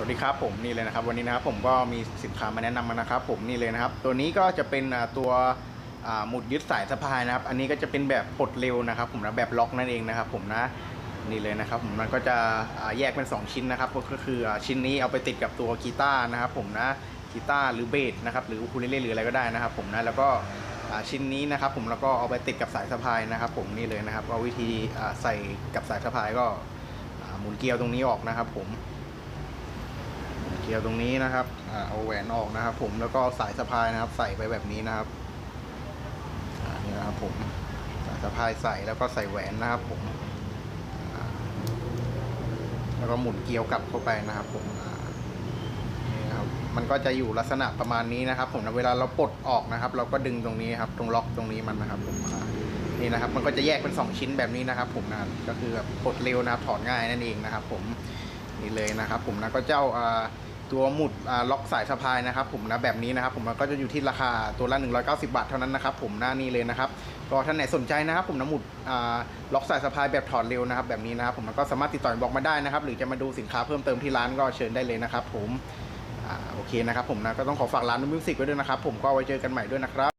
สวัสดีครับผมนี่เลยนะครับวันนี้นะครับผมก็มีสินค้ามาแนะนำมานะครับผมนี่เลยนะครับ ตัวนี้ก็จะเป็นตัวหมุดยึดสายสะพายนะครับ อันนี้ก็จะเป็นแบบปลดเร็วนะครับ ผมนะแบบล็อกนั่นเองนะครับ ผมนะนี่เลยนะครับผมมันก็จะแยกเป็น 2 ชิ้นนะครับก็คือชิ้นนี้เอาไปติดกับตัวกีตาร์นะครับ ผมนะกีตาร์หรือเบสนะครับหรืออูคูเลเล่หรืออะไรก็ได้นะครับ ผมนะแล้วก็ชิ้นนี้นะครับผมแล้วก็เอาไปติดกับสายสะพายนะครับ ผมนี่เลยนะครับเอาวิธีใส่กับสายสะพายก็หมุนเกลียวตรงนี้ออกนะครับ ผม ลียวตรงนี้นะครับอเอาแหวนออกนะครับ ผมแล้วก็สายสะพายนะครับ ใส่ไปแบบนี้นะครับนี่นะครับผมสายสะพายใส่แล้วก็ใส่แหวนนะครับผมแล้วก็หมุนเกลียวกลับเข้าไปนะครับ ผมนี่นะครับ มันก็จะอยู่ลักษณะประมาณนี้นะครับ ผมเวลาเราปลดออกนะครับ เราก็ดึงตรงนี้ครับตรงล็อกตรงนี้มันนะครับ ผมอ่านี่นะครับ มันก็จะแยกเป็นสองชิ้นแบบนี้นะครับ ผมนะก็คือแบบปลดเร็วนะครับถอดง่ายนั่นเองนะครับ ผมนี่เลยนะครับ ผมนะก็เจ้าอ่า ตัวหมุดล็อกสายสะพายนะครับผมนะแบบนี้นะครับผมมันก็จะอยู่ที่ราคาตัวละ 190 บาทเท่านั้นนะครับผมหน้านี้เลยนะครับก็ท่านไหนสนใจนะครับผมนะหมุดล็อกสายสะพายแบบถอดเร็วนะครับแบบนี้นะครับผมมันก็สามารถติดต่อบอกมาได้นะครับหรือจะมาดูสินค้าเพิ่มเติมที่ร้านก็เชิญได้เลยนะครับผมอโอเคนะครับผมนะก็ต้องขอฝากร้านนุ้มมิวสิกไว้ด้วยนะครับผมก็ไว้เจอกันใหม่ด้วยนะครับ